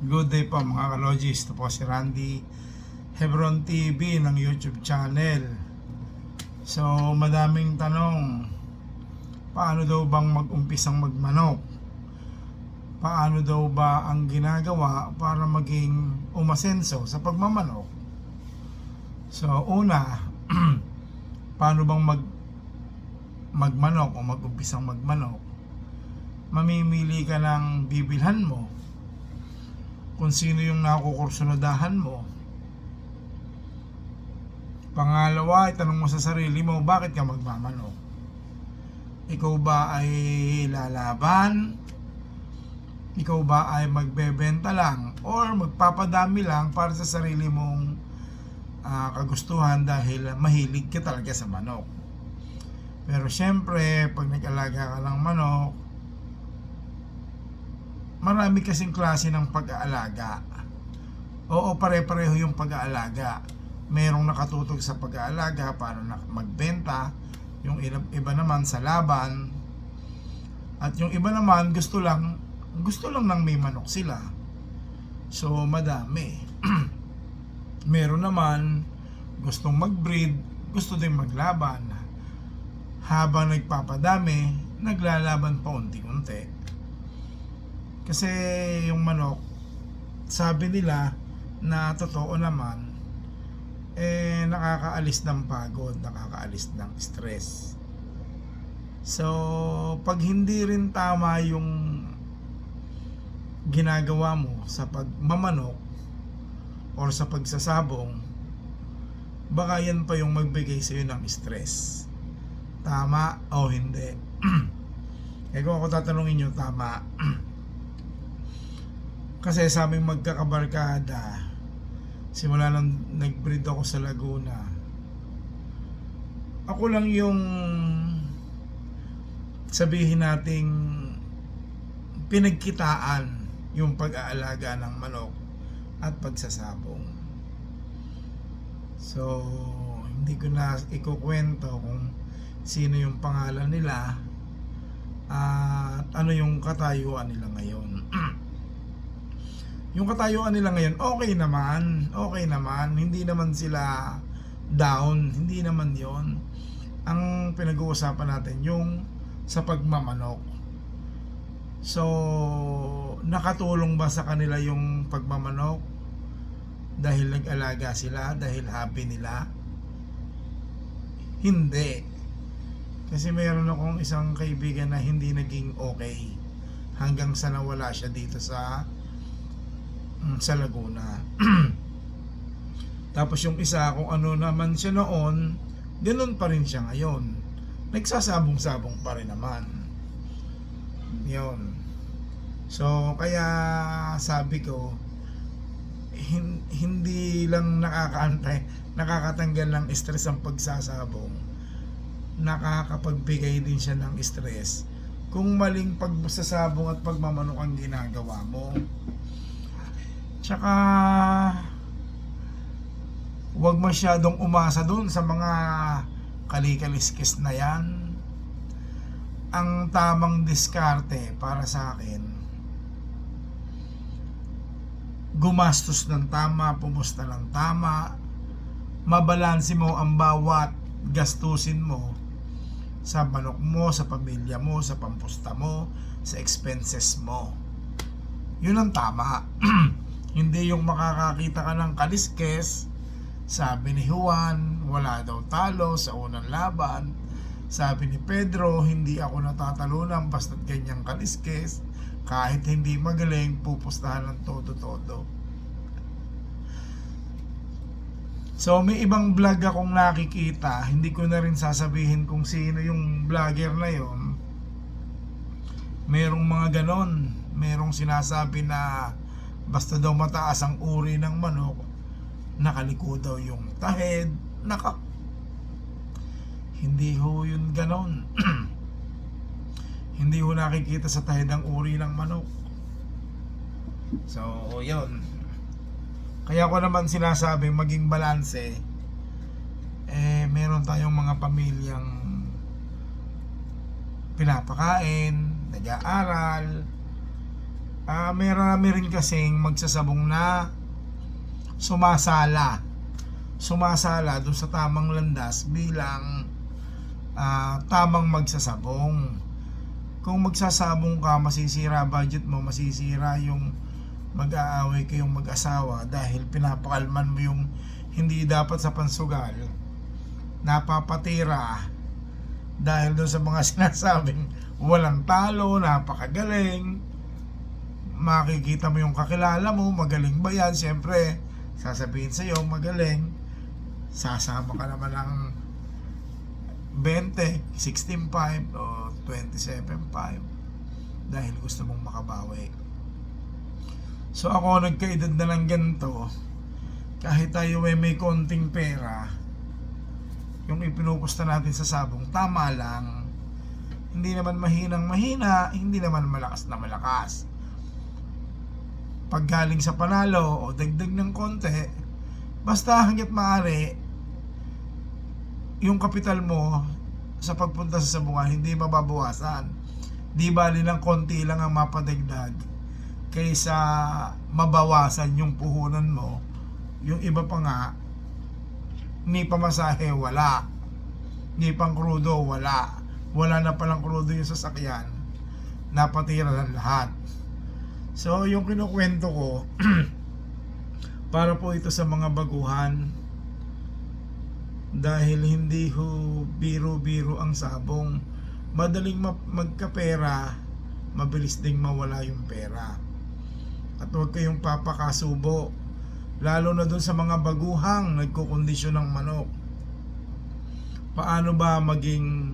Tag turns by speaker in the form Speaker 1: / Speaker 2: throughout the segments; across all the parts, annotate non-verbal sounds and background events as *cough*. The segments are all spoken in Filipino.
Speaker 1: Good day po mga kalogis. Ito po si Randy Hebron TV ng YouTube channel. So, madaming tanong. Paano daw bang mag-umpisang magmanok? Paano daw ba ang ginagawa para maging umasenso sa pagmamanok? So, una, *clears throat* paano bang mag magmanok o mag-umpisang magmanok? Mamimili ka ng bibilhan mo kung sino yung nakukursunadahan mo. Pangalawa, itanong mo sa sarili mo, bakit ka magmamanok? Ikaw ba ay lalaban? Ikaw ba ay magbebenta lang? Or magpapadami lang para sa sarili mong ah, kagustuhan dahil mahilig ka talaga sa manok? Pero syempre, pag nag-alaga ka ng manok, marami kasing klase ng pag-aalaga. Oo, pare-pareho yung pag-aalaga. Merong nakatutog sa pag-aalaga para magbenta, yung iba, naman sa laban, at yung iba naman gusto lang, gusto lang ng may manok sila. So, madami. *clears throat* Meron naman gustong mag-breed, gusto din maglaban. Habang nagpapadami, naglalaban pa unti-unti. Kasi yung manok, sabi nila na totoo naman, eh nakakaalis ng pagod, nakakaalis ng stress. So, pag hindi rin tama yung ginagawa mo sa pagmamanok or sa pagsasabong, baka yan pa yung magbigay sa'yo ng stress. Tama o hindi? *clears throat* eh kung ako tatanungin nyo, tama. *clears throat* Kasi sa aming magkakabarkada, simula nang nag-breed ako sa Laguna, ako lang yung sabihin nating pinagkitaan yung pag-aalaga ng manok at pagsasabong. So, hindi ko na ikukwento kung sino yung pangalan nila at ano yung katayuan nila ngayon. Yung katayuan nila ngayon, okay naman, okay naman, hindi naman sila down, hindi naman yon Ang pinag-uusapan natin yung sa pagmamanok. So, nakatulong ba sa kanila yung pagmamanok? Dahil nag-alaga sila, dahil happy nila? Hindi. Kasi mayroon akong isang kaibigan na hindi naging okay hanggang sa nawala siya dito sa sa Laguna. *clears throat* Tapos yung isa kung ano naman siya noon, ganun pa rin siya ngayon. Nagsasabong-sabong pa rin naman. Yun. So, kaya sabi ko, hin- hindi lang nakakaantay, nakakatanggal ng stress ang pagsasabong. Nakakapagbigay din siya ng stress kung maling pagsasabong at pagmamanok ang ginagawa mo. Tsaka, huwag masyadong umasa doon sa mga kalikaliskis na yan. Ang tamang diskarte para sa akin, gumastos ng tama, pumusta ng tama, mabalansi mo ang bawat gastusin mo sa manok mo, sa pamilya mo, sa pampusta mo, sa expenses mo. Yun ang tama. *clears throat* Hindi yung makakakita ka ng kaliskes, sabi ni Juan, wala daw talo sa unang laban. Sabi ni Pedro, hindi ako natatalunan basta't ganyang kaliskes. Kahit hindi magaling, pupustahan ng todo-todo. So may ibang vlog akong nakikita, hindi ko na rin sasabihin kung sino yung vlogger na yon. Merong mga ganon, merong sinasabi na basta daw mataas ang uri ng manok, nakaliko daw yung tahid, naka hindi ho yun ganon. *clears throat* hindi ho nakikita sa tahid ang uri ng manok. So, yun. Kaya ko naman sinasabi maging balanse eh meron tayong mga pamilyang pinapakain, nag-aaral, Ah, may marami rin kasing magsasabong na sumasala. Sumasala doon sa tamang landas bilang ah, tamang magsasabong. Kung magsasabong ka, masisira budget mo, masisira yung mag-aaway kayong mag-asawa dahil pinapakalman mo yung hindi dapat sa pansugal. Napapatira dahil doon sa mga *laughs* sinasabing walang talo, napakagaling. Makikita mo yung kakilala mo, magaling ba yan? Siyempre, sasabihin sa'yo, magaling. Sasama ka naman ng 20, 16.5 o 27.5 dahil gusto mong makabawi. So ako nagkaedad na lang ganito, kahit tayo ay may konting pera, yung ipinupusta natin sa sabong, tama lang. Hindi naman mahinang mahina, hindi naman malakas na malakas. Pag galing sa panalo o dagdag ng konti, basta hanggat maaari, yung kapital mo sa pagpunta sa sabungan hindi mababawasan. Di bali ng konti lang ang mapadagdag kaysa mabawasan yung puhunan mo. Yung iba pa nga, ni pamasahe wala. Ni pang krudo wala. Wala na palang krudo yung sasakyan. Napatira ng lahat. So, yung kinukwento ko, *clears throat* para po ito sa mga baguhan, dahil hindi ho biro-biro ang sabong madaling ma- magkapera mabilis ding mawala yung pera. At huwag kayong papakasubo lalo na dun sa mga baguhang nagkukondisyon ng manok. Paano ba maging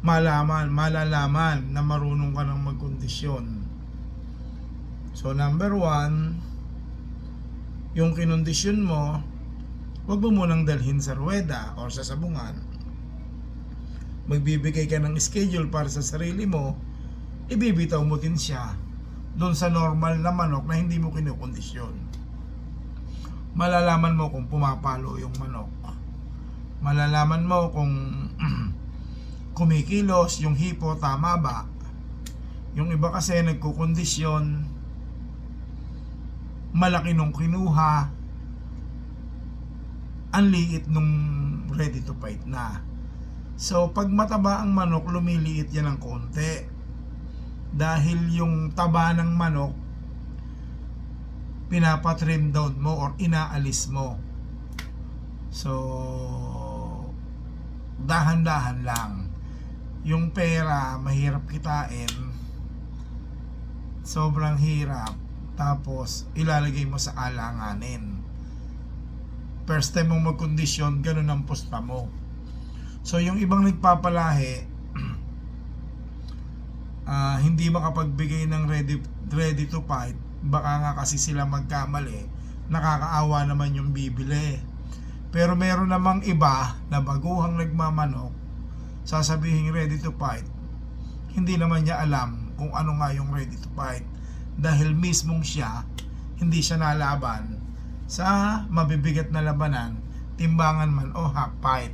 Speaker 1: malaman, malalaman na marunong ka ng magkondisyon so number one yung kinondisyon mo Huwag mo munang dalhin sa ruweda or sa sabungan. Magbibigay ka ng schedule para sa sarili mo, ibibitaw mo din siya doon sa normal na manok na hindi mo kinukondisyon. Malalaman mo kung pumapalo yung manok. Malalaman mo kung *clears throat* kumikilos yung hipo tama ba. Yung iba kasi nagkukondisyon, malaki nung kinuha, ang liit nung ready to fight na. So, pag mataba ang manok, lumiliit yan ng konti. Dahil yung taba ng manok, pinapatrim down mo or inaalis mo. So, dahan-dahan lang. Yung pera, mahirap kitain. Sobrang hirap. Tapos, ilalagay mo sa alanganin first time mong magkondisyon, ganun ang pusta mo. So, yung ibang nagpapalahi, *clears throat* ah, hindi makapagbigay ng ready, ready to fight, baka nga kasi sila magkamali, nakakaawa naman yung bibili. Pero meron namang iba na baguhang nagmamanok, sasabihin ready to fight, hindi naman niya alam kung ano nga yung ready to fight. Dahil mismong siya, hindi siya nalaban, sa mabibigat na labanan, timbangan man o half fight.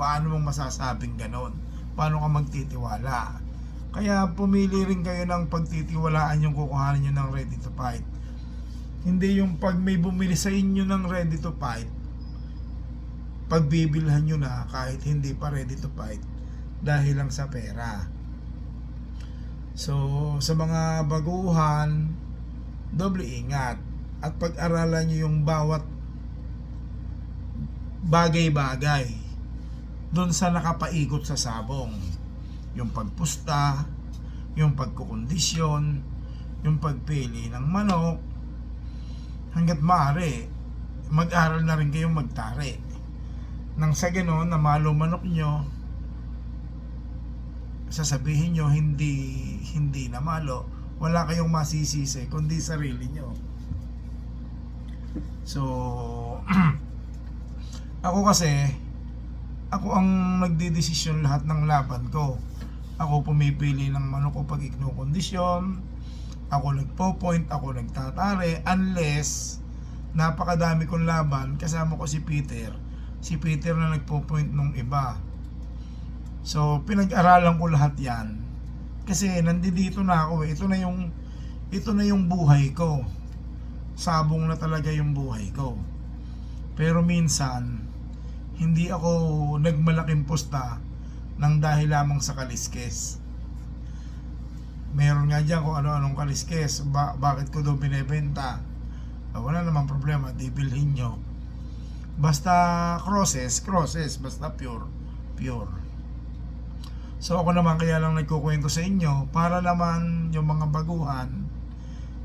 Speaker 1: Paano mong masasabing ganon? Paano ka magtitiwala? Kaya pumili rin kayo ng pagtitiwalaan yung kukuhanin nyo ng ready to fight. Hindi yung pag may bumili sa inyo ng ready to fight, pagbibilhan nyo na kahit hindi pa ready to fight dahil lang sa pera. So, sa mga baguhan, doble ingat at pag-aralan nyo yung bawat bagay-bagay doon sa nakapaikot sa sabong. Yung pagpusta, yung pagkukondisyon, yung pagpili ng manok, hanggat maaari, mag-aral na rin kayong magtari. Nang sa gano'n, na malo manok nyo, sasabihin nyo hindi hindi na malo, wala kayong masisisi kundi sarili nyo. So, *clears throat* ako kasi, ako ang nagdidesisyon lahat ng laban ko. Ako pumipili ng manok ko pag kondisyon. Ako nagpo-point, ako nagtatare. Unless, napakadami kong laban. Kasama ko si Peter. Si Peter na nagpo-point nung iba. So, pinag-aralan ko lahat yan. Kasi nandito na ako eh. Ito na yung ito na yung buhay ko. Sabong na talaga yung buhay ko. Pero minsan, hindi ako nagmalaking pusta ng dahil lamang sa kaliskes. Meron nga dyan kung ano-anong kaliskes, ba- bakit ko daw binebenta. Ah, wala namang problema, di bilhin nyo. Basta crosses, crosses, basta pure, pure. So ako naman kaya lang nagkukwento sa inyo para naman yung mga baguhan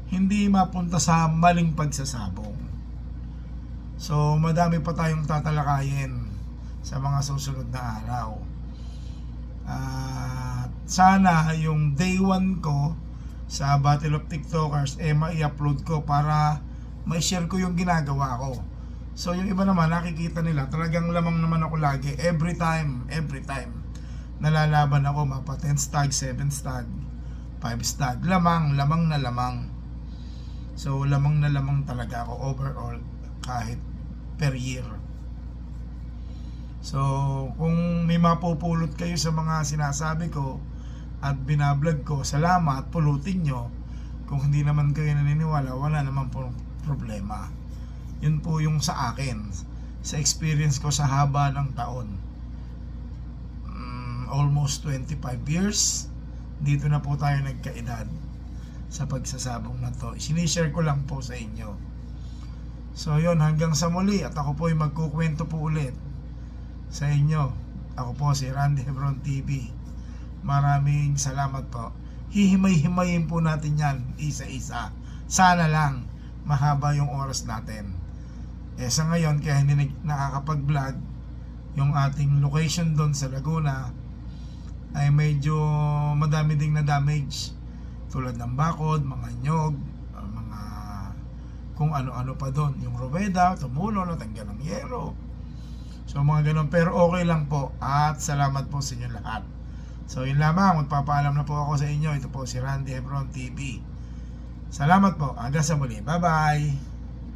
Speaker 1: hindi mapunta sa maling pagsasabong. So madami pa tayong tatalakayin sa mga susunod na araw. At sana yung day 1 ko sa Battle of TikTokers eh mai-upload ko para ma-share ko yung ginagawa ko. So yung iba naman nakikita nila talagang lamang naman ako lagi every time, every time nalalaban ako mapa 10 stag, 7 stag, 5 stag, lamang, lamang na lamang. So lamang na lamang talaga ako overall kahit per year. So kung may mapupulot kayo sa mga sinasabi ko at binablog ko, salamat, pulutin nyo. Kung hindi naman kayo naniniwala, wala naman po problema. Yun po yung sa akin, sa experience ko sa haba ng taon almost 25 years dito na po tayo nagkaedad sa pagsasabong na to. Sinishare ko lang po sa inyo. So yon hanggang sa muli at ako po ay magkukwento po ulit sa inyo. Ako po si Randy Hebron TV maraming salamat po. Hihimay-himayin po natin yan isa-isa. Sana lang mahaba yung oras natin. Eh sa ngayon kaya hindi nakakapag-vlog yung ating location doon sa Laguna ay medyo madami ding na damage tulad ng bakod, mga nyog, uh, mga kung ano-ano pa doon. Yung robeda, tumulo, natanggal ng yero. So mga ganun. Pero okay lang po. At salamat po sa inyo lahat. So yun lamang. Magpapaalam na po ako sa inyo. Ito po si Randy Hebron TV. Salamat po. Hanggang sa muli. Bye-bye.